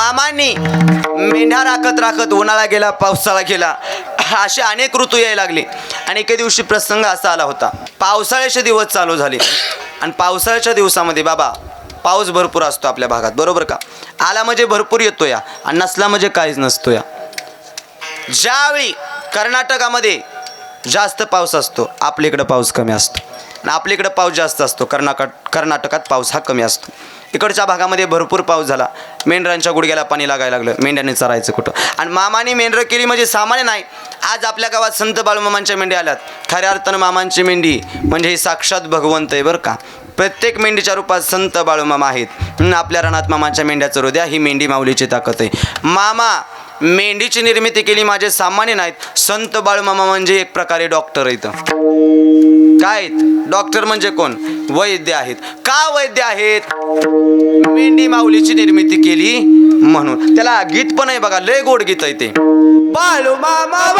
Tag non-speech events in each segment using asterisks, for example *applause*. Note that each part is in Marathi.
मामांनी मेंढ्या राखत राखत उन्हाळा गेला पावसाळा गेला. असे अनेक ऋतू यायला लागले. आणि एके दिवशी प्रसंग असा आला होता. पावसाळ्याचे दिवस चालू झाले. आणि पावसाळ्याच्या दिवसामध्ये बाबा पाऊस भरपूर असतो आपल्या भागात. बरोबर का? आला म्हणजे भरपूर येतो या. आणि नसला म्हणजे काहीच नसतो या. ज्यावेळी कर्नाटकामध्ये जास्त पाऊस असतो आपल्या इकडं पाऊस कमी असतो. आणि आपल्या इकडं पाऊस जास्त असतो. कर्नाटक कर्नाटकात पाऊस हा कमी असतो. इकडच्या भागामध्ये भरपूर पाऊस झाला. मेंढरांच्या गुडघ्याला पाणी लागायला लागलं. मेंढ्याने चरायचं कुठं? आणि मामाने मेंढरं केली म्हणजे सामान्य नाही. आज आपल्या गावात संत बाळूमामांच्या मेंढ्या आल्यात. खऱ्या अर्थानं मामांची मेंढी म्हणजे ही साक्षात भगवंत आहे बरं का. प्रत्येक मेंढीच्या रूपात संत बाळूमामा आहेत. म्हणून आपल्या रणात मामाच्या मेंढ्याचं हृदय ही मेंढी माऊलीची ताकद आहे. मामा मेंढीची निर्मिती केली माझे सामान्य नाहीत. संत बाळूमामा म्हणजे एक प्रकारे डॉक्टर आहेत काय आहेत? डॉक्टर म्हणजे कोण? वैद्य आहेत. का वैद्य आहेत? मेंढी माऊलीची निर्मिती केली म्हणून. त्याला गीत पण आहे बघा लय गोड गीत आहे ते. बाळू मामा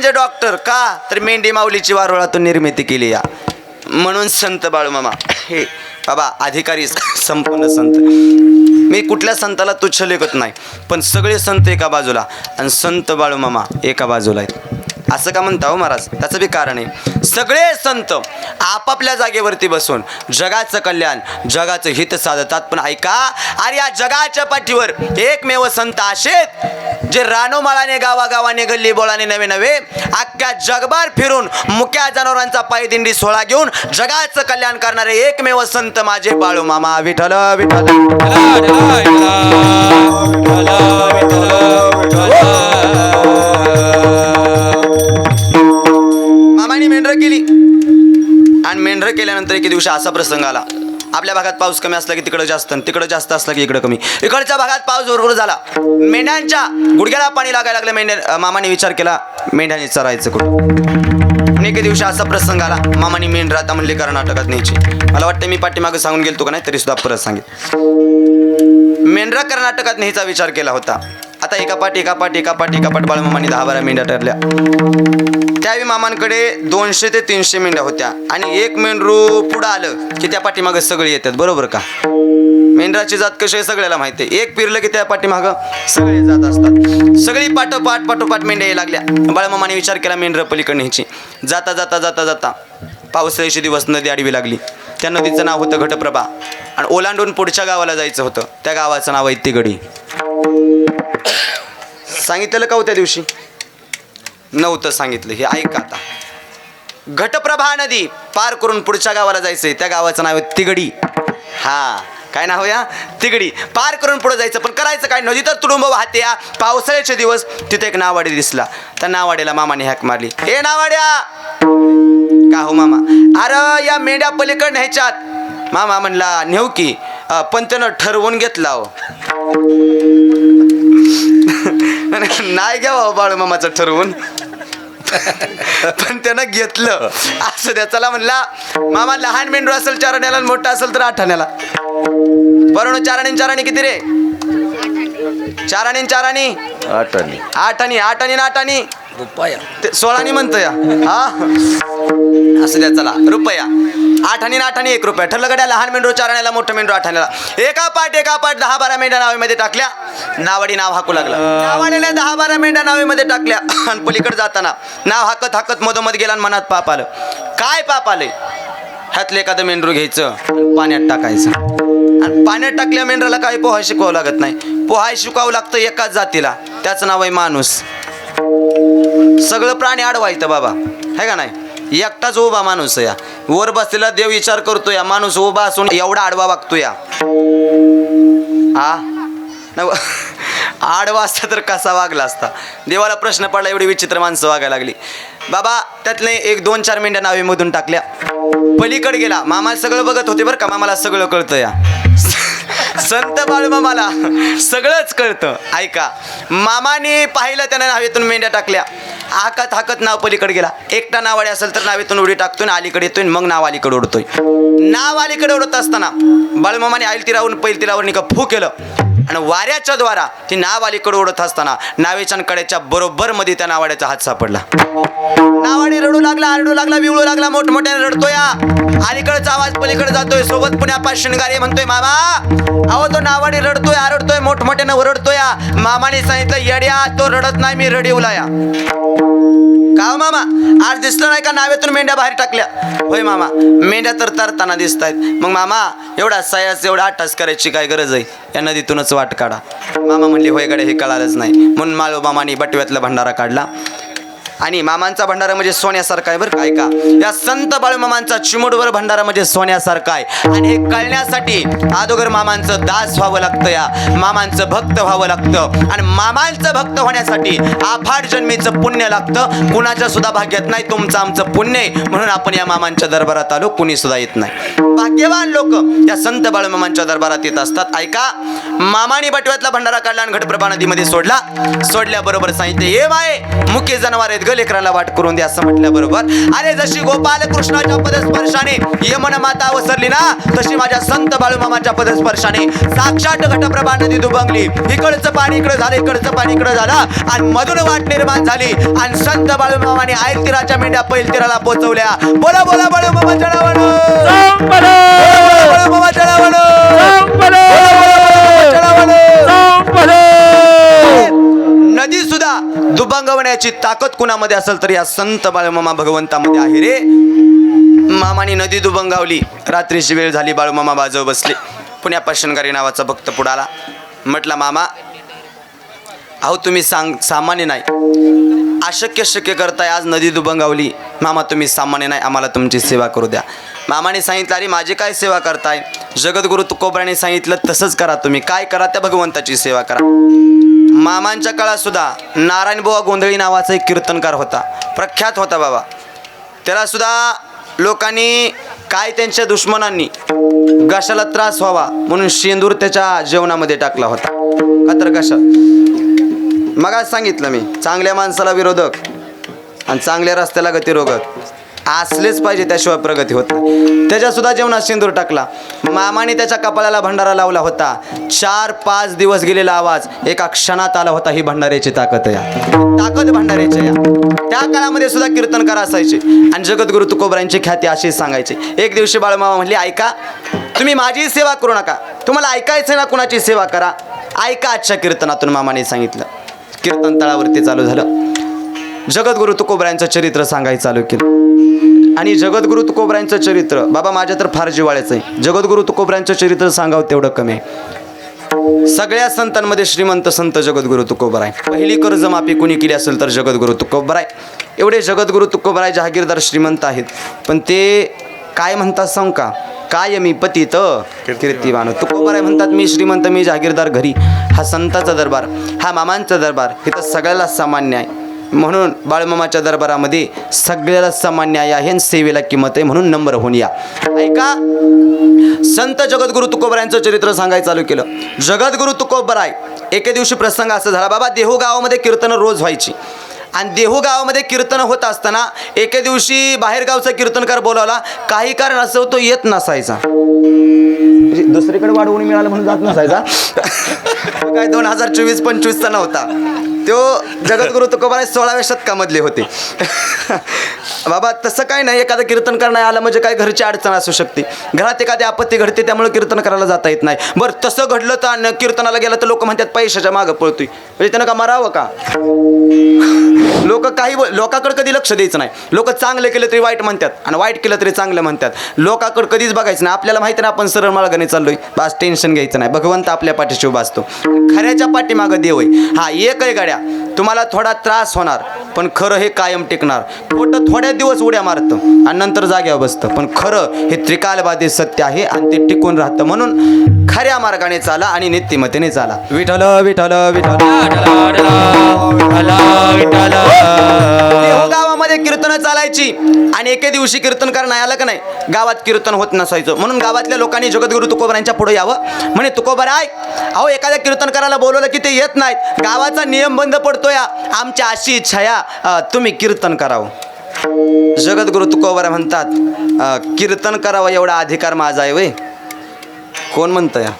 म्हणजे डॉक्टर? का? तर मेंढी माऊलीची वारुळातून निर्मिती केली या. म्हणून संत बाळूमामा हे बाबा अधिकारी संपूर्ण संत. मी कुठल्या संताला तुच्छ लेखत नाही पण सगळे संत एका बाजूला आणि संत बाळूमामा एका बाजूला आहेत. असं का म्हणता हो महाराज? त्याचं बी कारण आहे. सगळे संत आपापल्या जागेवरती बसून जगाचं कल्याण जगाचं हित साधतात. पण ऐका अरे या जगाच्या पाठीवर एकमेव संत असेत? जे रानोमाळाने गावागावाने गल्ली बोळाने नवे नवे अख्ख्या जगभर फिरून मुक्या जनावरांचा पायदिंडी सोहळा घेऊन जगाचं कल्याण करणारे एकमेव संत माझे बाळू मामा. विठल विठल मामाने मेंढर केली. आणि मेंढर केल्यानंतर एके दिवशी असा प्रसंग आला. आपल्या भागात पाऊस कमी असला की तिकडं जास्त आणि तिकडं जास्त असला की इकडं कमी. इकडच्या भागात पाऊस भरपूर झाला. मेंढ्यांच्या गुडघ्याला पाणी लागायला लागलं. मेंढ्या मामाने विचार केला मेंढ्याने चरायचं कुठं? एके दिवशी असा प्रसंग आला. मामाने मेंढरा आता म्हणले कर्नाटकात न्यायची. मला वाटतं मी पाठीमागं सांगून गेलतो का नाही तरी सुद्धा परत सांगेल मेंढरा कर्नाटकात न्यायचा विचार केला होता. आता एका पाठ एका पाठ एका पाठ एका पाठ बाळमामाने दहा बारा मेंढ्या ठरल्या त्यावेळी मामांकडे दोनशे ते तीनशे मेंढ्या होत्या. आणि एक मेंढरू पुढं आलं की त्या पाठीमागं सगळे येतात. बरोबर का? मेंढराची जात कशी आहे सगळ्याला माहिती आहे. एक पिरलं की त्या पाठीमागं सगळे जात असतात. सगळी पाठोपाठ पाठोपाठ मेंढ्या यायला लागल्या. बाळमामाने विचार केला मेंढरं पलीकडे ह्याची जाता जाता जाता जाता पावसाळ्याचे दिवस नदी आडवी लागली. त्या नदीचं नाव होतं घटप्रभा. आणि ओलांडून पुढच्या गावाला जायचं होतं. त्या गावाचं नाव आहे तिगडी. सांगितलेलं का हो त्या दिवशी? नव्हतं सांगितलं. हे ऐका आता. घटप्रभा नदी पार करून पुढच्या गावाला जायचंय. त्या गावाचं नाव आहे तिगडी. हा काय नाव या? तिगडी. पार करून पुढे जायचं पण करायचं काय? नदी तर तुडुंब वाहते या. पावसाळ्याचे दिवस तिथे एक नावाडी दिसला. त्या नावाड्याला मामाने हॅक मारली. हे नावाड्या! का हो मामा? अरे या मेंढ्या पलीकडे न्यायच्यात मामा म्हणला नेऊ की. "अं, पण त्यानं ठरवून घेतला हो. *laughs* नाही घ्यावं बाळू मामाचं ठरवून. पण त्यानं घेतलं. असं द्या चला म्हणला मामा लहान मेंढरू असेल चार आण्याला आणि मोठा असेल तर आठ आण्याला बरोबर चार आणि चार आणि किती रे? चार आणि चार आणि आठ आणि आणि रुपया. ते सोळानी म्हणतो या हा? असं द्या चला. रुपया. आठ आणि आठ आणि एक रुपया. ठरलं गड्या लहान मेंढू चार आण्याला मोठं मेंढू आठ आण्याला एका पाठ एका पाठ दहा बारा मेंढ्या नावेमध्ये टाकल्या. नावाडी नाव हाकू लागला. नावाडीने दहा बारा मेंढ्या नावेमध्ये टाकल्या. आणि पलीकडे जाताना नाव हाकत हाकत मधोमध गेला आणि मनात पाप आलं. काय पाप आले? ह्यातलं एखादं मेंढरू घ्यायचं पाण्यात टाकायचं. आणि पाण्यात टाकल्या मेंढराला काही पोहाय शिकवावं लागत नाही. पोहाय शिकवावं लागतं एकाच जातीला. त्याचं नाव आहे माणूस. सगळं प्राणी अडवायचं बाबा. है का नाही? एकटाच उभा माणूस या. वर बसलेला देव विचार करतो या. माणूस उभा असून एवढा आडवा वागतो या. नव- *laughs* आडवा असता तर कसा वागला असता? देवाला प्रश्न पडला एवढी विचित्र माणसं वागायला लागली. बाबा त्यातले एक दोन चार मेंढ्या नावेमधून टाकल्या. पलीकडे गेला. मामा सगळं बघत होते बरं का? मामाला सगळं कळतं या. *laughs* संत बाळूमामाला सगळंच कळतं. ऐका. मामाने पाहिलं त्यानं नावेतून मेंढ्या टाकल्या. हाकत हाकत नाव पलीकडे गेला. एकटा नावाडे असेल तर नावेतून उडी टाकतोय आणि अलीकडे येतोय मग नाव अलीकडे उडतोय नाव अलीकडे उडत असताना बाळमामाने आईल तिरावरून पैल तिरावर निका फू केलं. आणि वाऱ्याच्या द्वारा ती नाव अलीकडे उडत असताना नावेच्या कड्याच्या बरोबर मध्ये त्या नावाड्याचा हात सापडला. नावाडी रडू लागला आरडू लागला विवळू लागला मोठमोठ्याने रडतोय. अलीकडचा आवाज पलीकडे जातोय सोबत पुण्यापास शिणगारे म्हणतोय मामा अहो तो नावाडी रडतोय आरडतोय मोठमोठ्याने ओरडतोय. मामाने सांगितलं येड्या तो रडत नाही मी रडिवला या का हो मामा? आज दिसलं नाही का नावेतून मेंढ्या बाहेर टाकल्या? होय मामा मेंढ्या तर तरताना दिसत आहेत मग मामा एवढा सयास एवढा आठास करायची काय गरज आहे? या नदीतूनच वाट काढा. मामा म्हणले होय गडे हे कळालंच नाही. म्हणून माळो मामाने बटव्यातला भंडारा काढला. आणि मामांचा भंडारा म्हणजे सोन्यासारखा आहे बरं काय का या संत बाळूमामांचा चिमुडवर भंडारा म्हणजे सोन्यासारखा आहे आणि हे कळण्यासाठी अगोदर मामांचं दास व्हावं लागतं या. मामांचं भक्त व्हावं लागतं. आणि मामांचं भक्त होण्यासाठी आफाट जन्मीचं पुण्य लागतं. कुणाच्या सुद्धा भाग्यात नाही तुमचं आमचं पुण्य आहे. म्हणून आपण या मामांच्या दरबारात आलो कुणी सुद्धा येत नाही. भाग्यवान लोक या संत बाळूमामांच्या दरबारात येत असतात. ऐका मामाने बटव्यातला भंडारा काढला आणि घटप्रभा नदीमध्ये सोडला. सोडल्याबरोबर सांगितले हे माय मुख्य जनावर आहेत ग लेकराला वाट करून द्या असं म्हटल्याबरोबर. अरे जशी गोपाल कृष्णाच्या पदस्पर्शाने यमन माता अवसरली ना तशी माझ्या संत बाळूमामाच्या पदस्पर्शाने साक्षात घटप्रभा नदी दुबंगली. इकडचं पाणी इकडं झालं इकडचं पाणी इकडं झालं आणि मधून वाट निर्माण झाली. आणि संत बाळूमामाने आयल तिराच्या मेंढ्या पैल तिराला पोचवल्या. बोला बोला बाळूमामाच्या नावानं बाळूमामाच्या नावानं कधी सुद्धा दुभंगवण्याची ताकद कुणामध्ये असेल तर या संत बाळूमामा भगवंतामध्ये आहे रे. मामाने नदी दुभंगावली. रात्रीची वेळ झाली बाळूमामा बाजव बसले. पुण्यापाशनकारी नावाचा भक्त पुढाला. म्हटला मामा अहो तुम्ही सांग सामान्य नाही. अशक्य शक्य करताय आज नदी दुभंगावली. मामा तुम्ही सामान्य नाही आम्हाला तुमची सेवा करू द्या. मामाने सांगितलं अरे माझी काय सेवा करताय? जगद्गुरु तुकोबराने सांगितलं तसंच करा तुम्ही. काय करा त्या भगवंताची सेवा करा. मामांच्या काळात सुद्धा नारायण बुवा गोंधळी नावाचा एक कीर्तनकार होता. प्रख्यात होता बाबा. त्याला सुद्धा लोकांनी काय त्यांच्या दुश्मनांनी घशाला त्रास व्हावा म्हणून शेंदूर त्याच्या जेवणामध्ये टाकला होता. का घशा मग आज सांगितलं मी चांगल्या माणसाला विरोधक आणि चांगल्या रस्त्याला गतिरोधक. असलेच पाहिजे त्याशिवाय प्रगती होत नाही. त्याच्या सुद्धा जेवणात सिंदूर टाकला. मामाने त्याच्या कपाळाला भंडारा लावला होता. चार पाच दिवस गेलेला आवाज एका क्षणात आला होता ही भंडाऱ्याची ताकद या. ताकद भंडाऱ्याची या. त्या काळामध्ये सुद्धा कीर्तनकार असायचे. आणि जगद्गुरु तुकोबरांची ख्याती अशीच सांगायचे. एक दिवशी बाळमामा म्हणले ऐका तुम्ही माझी सेवा करू नका. तुम्हाला ऐकायचं ना कुणाची सेवा करा. ऐका आजच्या कीर्तनातून मामाने सांगितलं. कीर्तन तळावरती चालू झालं. जगद्गुरु तुकोबरायांचं चरित्र सांगायचं चालू केलं. आणि जगद्गुरु तुकोबरायांचं चरित्र. बाबा माझ्या तर फार जिवाळ्याचं आहे. जगद्गुरु तुकोबरायांचं चरित्र सांगावं तेवढं कमी आहे. सगळ्या संतांमध्ये श्रीमंत संत जगद्गुरु तुकोबराय. आहे पहिली कर्जमाफी कुणी केली असेल तर जगद्गुरु तुकोबर आहे एवढे जगद्गुरु तुकोबर आहे जहागीरदार श्रीमंत आहेत. पण ते काय म्हणतात सांग का? काय मी पतित कीर्तिवान तुकोबर आहे म्हणतात मी श्रीमंत मी जहागीरदार घरी. हा संताचा दरबार हा मामांचा दरबार इथं सगळ्याला सामान्य आहे. म्हणून बाळमामाच्या दरबारामध्ये सगळ्याला सामान्य आहे आणि सेवेला किंमत आहे म्हणून नंबर होऊन या. ऐका संत जगद्गुरु तुकोबरायांचं चरित्र सांगायला चालू केलं. जगद्गुरु तुकोबराय एके दिवशी प्रसंग असं झाला बाबा देहू गावामध्ये कीर्तनं रोज व्हायची. आणि देहू गावामध्ये कीर्तन होत असताना एके दिवशी बाहेरगावचा कीर्तनकार बोलावला काही कारण असं तो येत नसायचा. म्हणजे दुसरीकडे वाढवून मिळालं म्हणून जात नसायचा? *laughs* काय दोन हजार चोवीस पंचवीसचा नव्हता. तो जगद्गुरु तुकोबाराय सोळाव्या शतकामधले होते. *laughs* बाबा तसं काय नाही. एखादं कीर्तन करण्यात आलं म्हणजे काय घरची अडचण असू शकते. घरात एखादी आपत्ती घडते त्यामुळे कीर्तन करायला जाता येत नाही. बरं तसं घडलं तर न कीर्तनाला गेलं तर लोक म्हणतात पैशाच्या मागं पळतोय. म्हणजे त्यानं का मारावं का? *laughs* लोक काही लोकाकडे कधी लक्ष द्यायचं नाही. लोक चांगले केलं तरी वाईट म्हणतात आणि वाईट केलं तरी चांगलं म्हणतात. लोकाकडे कधीच बघायचं नाही. आपल्याला माहिती नाही आपण सरळ मार्गाने चाललोय. बस टेन्शन घ्यायचं नाही. भगवंत आपल्या पाठीशी उभा असतो. खऱ्याच्या पाठीमागं देव आहे. हा एक आहे गाड्या. तुम्हाला थोडा त्रास होणार पण खरं हे कायम टिकणार. खोटं थोड्या दिवस उड्या मारतं आणि नंतर जाग्यावर बसतं. पण खरं हे त्रिकालबाधी सत्य आहे आणि ते टिकून राहतं म्हणून खऱ्या मार्गाने चाला आणि नित्यमतेने चाला. विठल विठल विठल देहू गावामध्ये कीर्तन चालायची आणि एके दिवशी कीर्तन करणं आलं का नाही? गावात कीर्तन होत नसायचं. म्हणून गावातल्या लोकांनी जगद्गुरु तुकोबरांच्या पुढे यावं. म्हणे तुकोबराय अहो एखाद्या कीर्तन करायला बोलवलं की ते येत नाहीत. गावाचा नियम बंद पडतोय. आमची अशी इच्छा या. तुम्ही कीर्तन करावं. जगद्गुरु तुकोबार म्हणतात कीर्तन करावं एवढा अधिकार माझा आहे वय. कोण म्हणतं या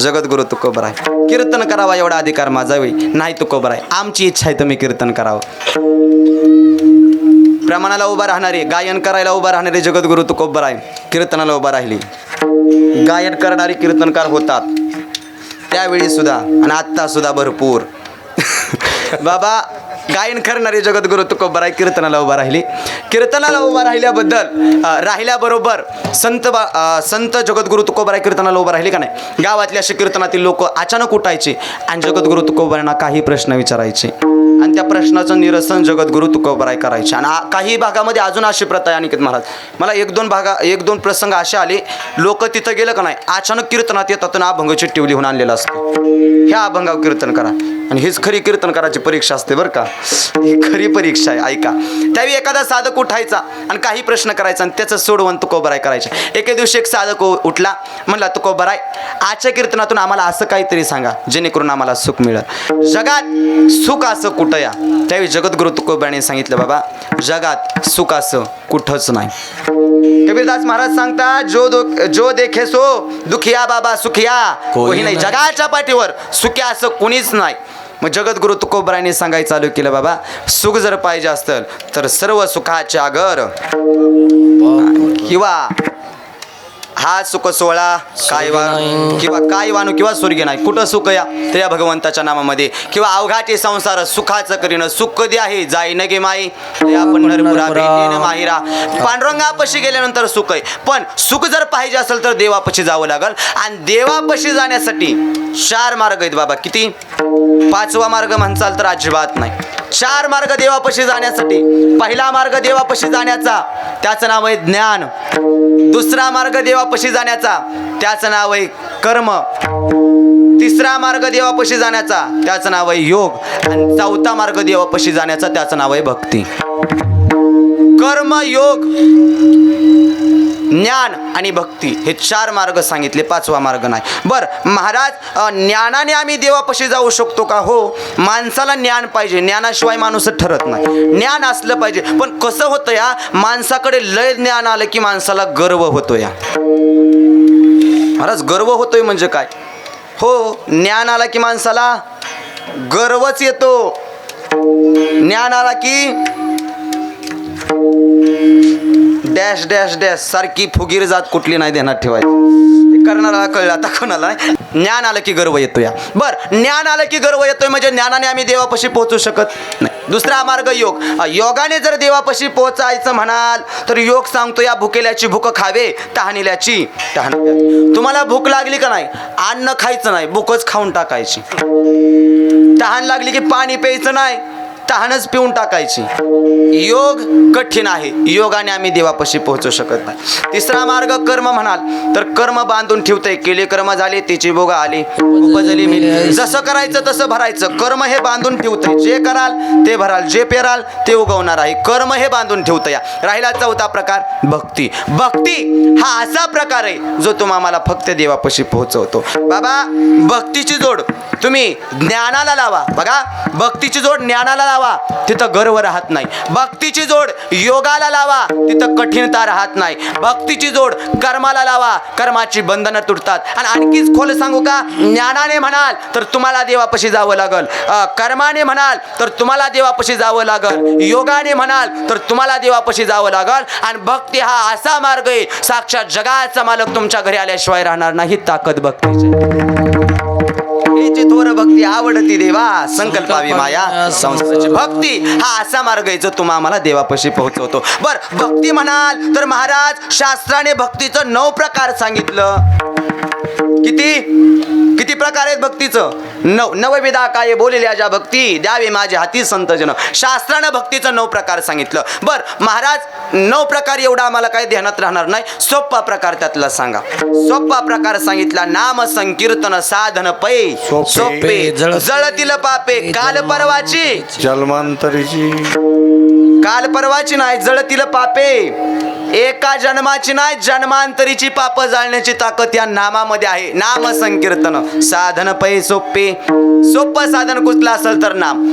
जगद्गुरु तुकोबर. आहे कीर्तन करावा एवढा अधिकार माझा होई नाही तुकोबर आहे आमची इच्छा आहे तुम्ही कीर्तन करावं. प्रमाणाला उभा राहणारे गायन करायला उभा राहणारे जगद्गुरु तुकोबर आहे. कीर्तनाला उभा राहिली. गायन करणारे कीर्तनकार होतात. त्यावेळी सुद्धा आणि आत्ता सुद्धा भरपूर. *laughs* बाबा गायन करणारे जगद्गुरु तुकोबराय कीर्तनाला उभा राहिली. कीर्तनाला उभा राहिल्याबद्दल राहिल्याबरोबर संत बा संत जगद्गुरु तुकोबराय कीर्तनाला उभा राहिली का नाही? गावातल्या असे कीर्तनातील लोक अचानक उठायचे आणि जगद्गुरु तुकोबरांना काही प्रश्न विचारायचे. आणि त्या प्रश्नाचं निरसन जगद्गुरु तुकोबराय करायचे. आणि काही भागामध्ये अजून अशी प्रथा आहे अनिकेत महाराज. मला एक दोन भागा एक दोन प्रसंग असे आले. लोक तिथं गेलं का नाही? अचानक कीर्तनात येतात आणि अभंग चिठ्ठी लिहून आणलेलं असतं. ह्या अभंगावर कीर्तन करा. आणि हीच खरी कीर्तन करायची परीक्षा असते बरं का. ही खरी परीक्षा आहे ऐका. त्यावेळी एखादा साधक उठायचा आणि काही प्रश्न करायचा आणि त्याचं सोडवून तुकोबराय करायचं. एके दिवशी एक साधक उठला म्हणला तुकोबराय आजच्या कीर्तनातून आम्हाला असं काहीतरी सांगा जेणेकरून आम्हाला सुख मिळेल. जगात सुख असं कुठं या? त्यावेळी जगद्गुरु तुकोबराने सांगितलं बाबा जगात सुख असं कुठंच नाही. कबीरदास महाराज सांगता जो दो जो देखे सो दुखिया बाबा सुखिया. कोही नाही जगाच्या पाठीवर सुख्या असं कुणीच नाही. मग जगद्गुरु तुकोबराने सांगायचं चालू केलं बाबा सुख जर पाहिजे असेल तर सर्व सुखाचे आगर. किंवा हा सुख सोहळा काय वाणू किंवा काय वाणू किंवा स्वर्गीय नाही. कुठं सुख या? तर या भगवंताच्या नामामध्ये. किंवा अवघाचे संसार सुखाचं करीन. सुख दे आहे जाई न गे माई. या पंढरपुरा भेटीनं माहिरा. पांडुरंगापाशी गेल्यानंतर सुख आहे. पण सुख जर पाहिजे असेल तर देवापाशी जावं लागल. आणि देवापाशी जाण्यासाठी चार मार्ग आहेत बाबा. किती? पाचवा मार्ग म्हणचाल तर अजिबात नाही. चार मार्ग देवापाशी जाण्यासाठी. पहिला मार्ग देवापाशी जाण्याचा त्याचं नाव आहे ज्ञान. दुसरा मार्ग देवापाशी जाण्याचा त्याचं नाव आहे कर्म. तिसरा मार्ग देवापाशी जाण्याचा त्याचं नाव आहे योग. आणि चौथा मार्ग देवापाशी जाण्याचा त्याचं नाव आहे भक्ती. कर्म योग. ज्ञान आणि भक्ती हे चार मार्ग सांगितले पाचवा मार्ग नाही. बर महाराज ज्ञानाने आम्ही देवापाशी जाऊ शकतो का? हो माणसाला ज्ञान पाहिजे ज्ञानाशिवाय माणूस ठरत नाही. ज्ञान असलं पाहिजे पण कसं होतं या? माणसाकडे लय ज्ञान आलं की माणसाला गर्व होतो या. महाराज गर्व होतोय म्हणजे काय? हो ज्ञान आला की माणसाला गर्वच येतो. ज्ञान आला की डॅश डॅश डॅश सारखी फुगीर जात कुठली नाही देण्यात ठेवायची. करणारा कळलं आता कोणाला ज्ञान आलं की गर्व येतो या बर ज्ञान आलं की गर्व येतोय म्हणजे ज्ञानाने आम्ही देवापाशी पोहोचू शकत नाही. दुसरा मार्ग योग. योगाने जर देवापाशी पोहोचायचं म्हणाल तर योग सांगतो या भुकेल्याची भूक खावे तहानिल्याची तहान तुम्हाला भूक लागली का नाही? अन्न खायचं नाही भूकच खाऊन टाकायची. तहान लागली की पाणी प्यायचं नाही. तहानच पिऊन टाकायची. योग कठीण आहे. योगाने आम्ही देवापाशी पोहोचू शकत नाही. तिसरा मार्ग कर्म म्हणाल. तर कर्म बांधून ठेवतंय. केले कर्म झाले तिची बोगा आली. उपजली मी जसं करायचं तसं भरायचं. कर्म हे बांधून ठेवतंय. जे कराल ते भराल. जे पेराल ते उगवणार आहे. कर्म हे बांधून ठेवतं या राहिला चौथा प्रकार भक्ती. भक्ती हा असा प्रकार आहे जो तुम्हा आम्हाला फक्त देवापाशी पोहोचवतो. बाबा भक्तीची जोड तुम्ही ज्ञानाला लावा. बघा भक्तीची जोड ज्ञानाला लावा तिथं गर्व राहत नाही. भक्तीची जोड योगाला लावा तिथं कठीणता राहत नाही. भक्तीची जोड कर्माला लावा कर्माची बंधनं तुटतात. आणि आणखीच खोल सांगू का? ज्ञानाने म्हणाल तर तुम्हाला देवापाशी जावं लागल. कर्माने म्हणाल तर तुम्हाला देवापाशी जावं लागल. योगाने म्हणाल तर तुम्हाला देवापाशी जावं लागल. आणि भक्ती हा असा मार्ग आहे साक्षात जगाचा मालक तुमच्या घरी आल्याशिवाय राहणार नाही ताकद भक्तीची हेची थोर भक्ती आवडती देवा. संकल्पावी माया. संस्थाची भक्ती. हा असा मार्ग आहे जो तुम्हा आम्हाला देवापाशी पोहोचवतो. बर भक्ती म्हणाल तर महाराज शास्त्राने भक्तीचं नऊ प्रकार सांगितलं. किती? किती प्रकार आहेत भक्तीचं? नव नवविधा काय बोलल्या ज्या भक्ती द्यावे माझ्या हाती संतजन. शास्त्रानं भक्तीचं नऊ प्रकार सांगितलं. बर महाराज नऊ प्रकार एवढा आम्हाला काय ध्यानात राहणार नाही. सोपा प्रकार त्यातला सांगा. सोपा प्रकार सांगितला नाम संकीर्तन साधन पै. सोपे. सोपे. जळतील पापे. काल परवाची. जन्मांतरीची काल परवाची नाही जळतील पापे. एका जन्माची नाही जन्मांतरीची पाप जाळण्याची ताकद या नामामध्ये आहे. नाम संकीर्तन साधन पै सोपे. सोपं साधन कुठलं असेल तर नाम.